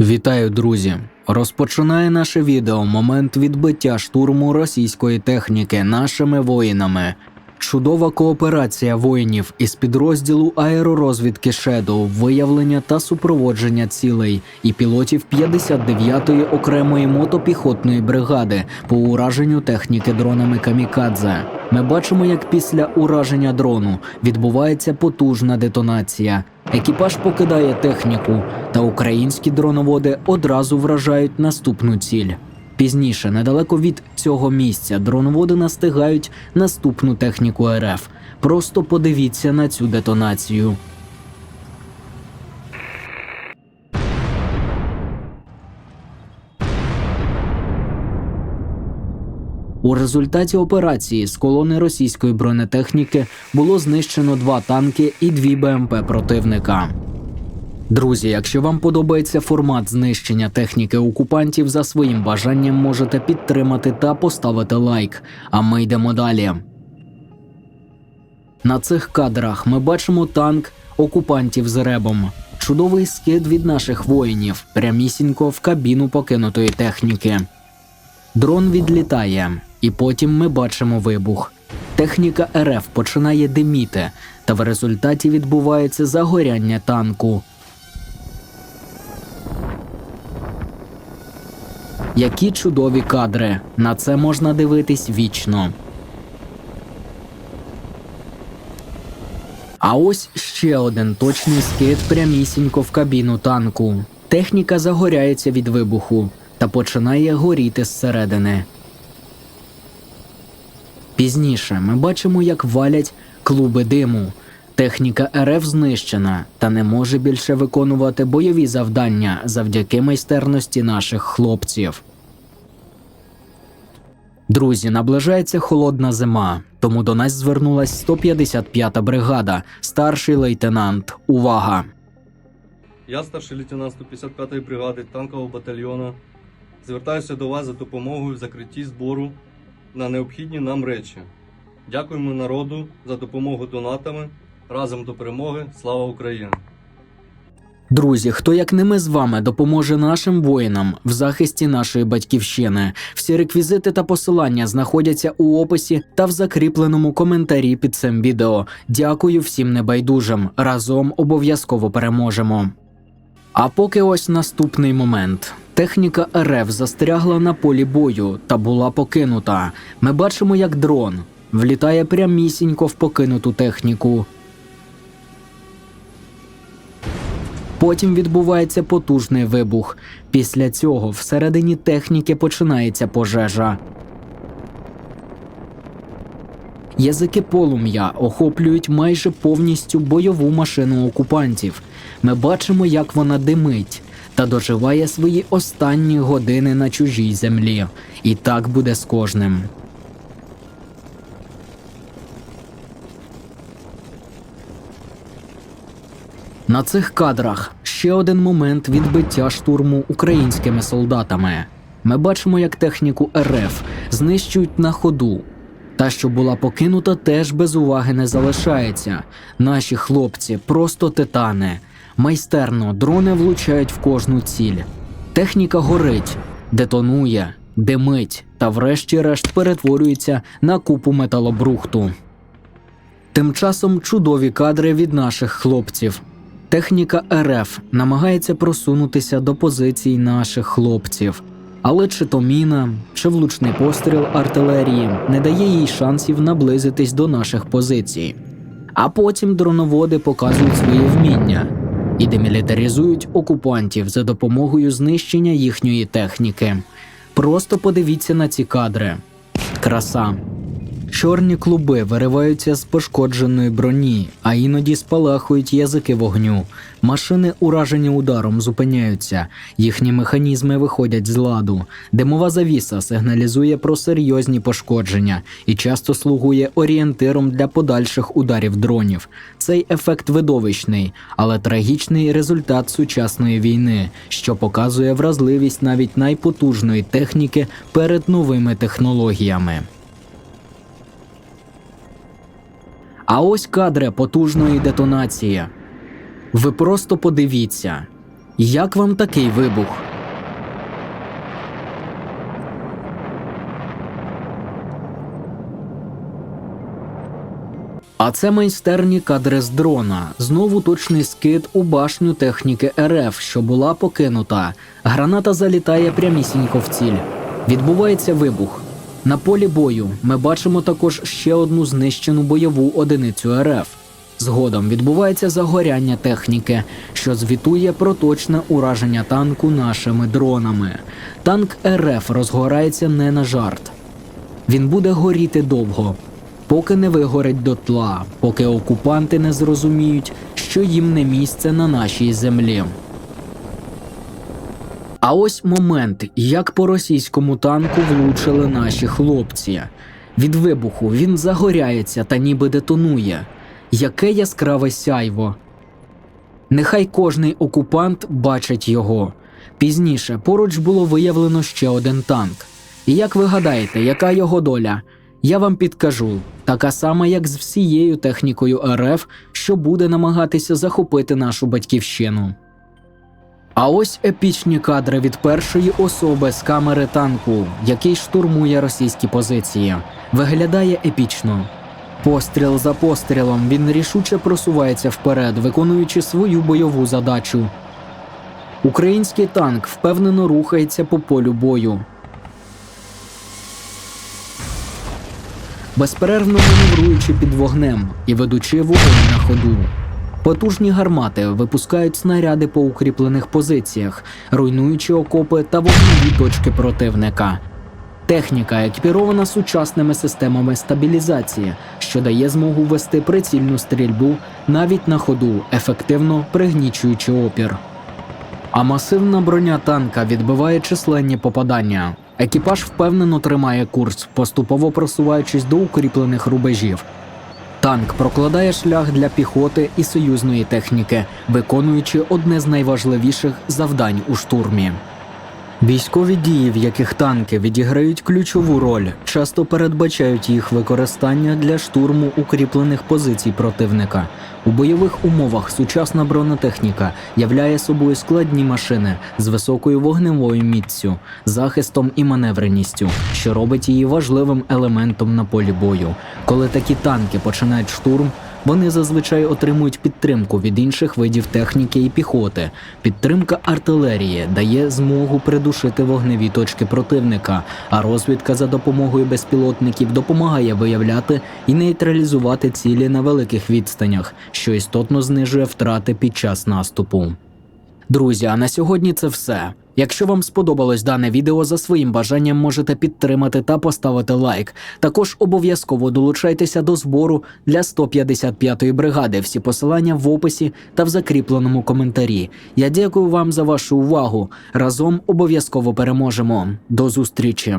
Вітаю, друзі! Розпочинає наше відео момент відбиття штурму російської техніки нашими воїнами. Чудова кооперація воїнів із підрозділу аеророзвідки Shadow, виявлення та супроводження цілей і пілотів 59-ї окремої мотопіхотної бригади по ураженню техніки дронами Камікадзе. Ми бачимо, як після ураження дрону відбувається потужна детонація. Екіпаж покидає техніку, та українські дроноводи одразу вражають наступну ціль. Пізніше, недалеко від цього місця, дроноводи настигають наступну техніку РФ. Просто подивіться на цю детонацію. У результаті операції з колони російської бронетехніки було знищено два танки і дві БМП противника. Друзі, якщо вам подобається формат знищення техніки окупантів, за своїм бажанням можете підтримати та поставити лайк. А ми йдемо далі. На цих кадрах ми бачимо танк окупантів з ребом. Чудовий скид від наших воїнів, прямісінько в кабіну покинутої техніки. Дрон відлітає, і потім ми бачимо вибух. Техніка РФ починає диміти, та в результаті відбувається загоряння танку. Які чудові кадри! На це можна дивитись вічно. А ось ще один точний скид прямісінько в кабіну танку. Техніка загоряється від вибуху та починає горіти зсередини. Пізніше ми бачимо, як валять клуби диму. Техніка РФ знищена та не може більше виконувати бойові завдання завдяки майстерності наших хлопців. Друзі, наближається холодна зима, тому до нас звернулась 155-та бригада, старший лейтенант. Увага! Я старший лейтенант 155-ї бригади танкового батальйону. Звертаюся до вас за допомогою в закритті збору на необхідні нам речі. Дякуємо народу за допомогу донатами. Разом до перемоги. Слава Україні! Друзі, хто як не ми з вами допоможе нашим воїнам в захисті нашої батьківщини. Всі реквізити та посилання знаходяться у описі та в закріпленому коментарі під цим відео. Дякую всім небайдужим. Разом обов'язково переможемо. А поки ось наступний момент. Техніка РФ застрягла на полі бою та була покинута. Ми бачимо, як дрон влітає прямісінько в покинуту техніку. Потім відбувається потужний вибух. Після цього всередині техніки починається пожежа. Язики полум'я охоплюють майже повністю бойову машину окупантів. Ми бачимо, як вона димить та доживає свої останні години на чужій землі. І так буде з кожним. На цих кадрах ще один момент відбиття штурму українськими солдатами. Ми бачимо, як техніку РФ знищують на ходу. Та, що була покинута, теж без уваги не залишається. Наші хлопці просто титани. Майстерно дрони влучають в кожну ціль. Техніка горить, детонує, димить та, врешті-решт, перетворюється на купу металобрухту. Тим часом чудові кадри від наших хлопців. Техніка РФ намагається просунутися до позицій наших хлопців, але чи то міна, чи влучний постріл артилерії не дає їй шансів наблизитись до наших позицій. А потім дроноводи показують свої вміння і демілітаризують окупантів за допомогою знищення їхньої техніки. Просто подивіться на ці кадри. Краса. Чорні клуби вириваються з пошкодженої броні, а іноді спалахують язики вогню. Машини, уражені ударом, зупиняються, їхні механізми виходять з ладу. Димова завіса сигналізує про серйозні пошкодження і часто слугує орієнтиром для подальших ударів дронів. Цей ефект видовищний, але трагічний результат сучасної війни, що показує вразливість навіть найпотужної техніки перед новими технологіями. А ось кадри потужної детонації. Ви просто подивіться. Як вам такий вибух? А це майстерні кадри з дрона. Знову точний скид у башню техніки РФ, що була покинута. Граната залітає прямісінько в ціль. Відбувається вибух. На полі бою ми бачимо також ще одну знищену бойову одиницю РФ. Згодом відбувається загоряння техніки, що звітує про точне ураження танку нашими дронами. Танк РФ розгорається не на жарт. Він буде горіти довго, поки не вигорить дотла, поки окупанти не зрозуміють, що їм не місце на нашій землі. А ось момент, як по російському танку влучили наші хлопці. Від вибуху він загоряється та ніби детонує. Яке яскраве сяйво. Нехай кожний окупант бачить його. Пізніше поруч було виявлено ще один танк. І як ви гадаєте, яка його доля? Я вам підкажу така сама, як з всією технікою РФ, що буде намагатися захопити нашу батьківщину. А ось епічні кадри від першої особи з камери танку, який штурмує російські позиції. Виглядає епічно. Постріл за пострілом він рішуче просувається вперед, виконуючи свою бойову задачу. Український танк впевнено рухається по полю бою. Безперервно маневруючи під вогнем і ведучи вогонь на ходу. Потужні гармати випускають снаряди по укріплених позиціях, руйнуючи окопи та вогневі точки противника. Техніка екіпірована сучасними системами стабілізації, що дає змогу вести прицільну стрільбу навіть на ходу, ефективно пригнічуючи опір. А масивна броня танка відбиває численні попадання. Екіпаж впевнено тримає курс, поступово просуваючись до укріплених рубежів. Танк прокладає шлях для піхоти і союзної техніки, виконуючи одне з найважливіших завдань у штурмі. Військові дії, в яких танки відіграють ключову роль, часто передбачають їх використання для штурму укріплених позицій противника. У бойових умовах сучасна бронетехніка являє собою складні машини з високою вогневою міццю, захистом і маневреністю, що робить її важливим елементом на полі бою. Коли такі танки починають штурм, вони зазвичай отримують підтримку від інших видів техніки і піхоти. Підтримка артилерії дає змогу придушити вогневі точки противника, а розвідка за допомогою безпілотників допомагає виявляти і нейтралізувати цілі на великих відстанях, що істотно знижує втрати під час наступу. Друзі, а на сьогодні це все. Якщо вам сподобалось дане відео, за своїм бажанням можете підтримати та поставити лайк. Також обов'язково долучайтеся до збору для 155-ї бригади. Всі посилання в описі та в закріпленому коментарі. Я дякую вам за вашу увагу. Разом обов'язково переможемо. До зустрічі!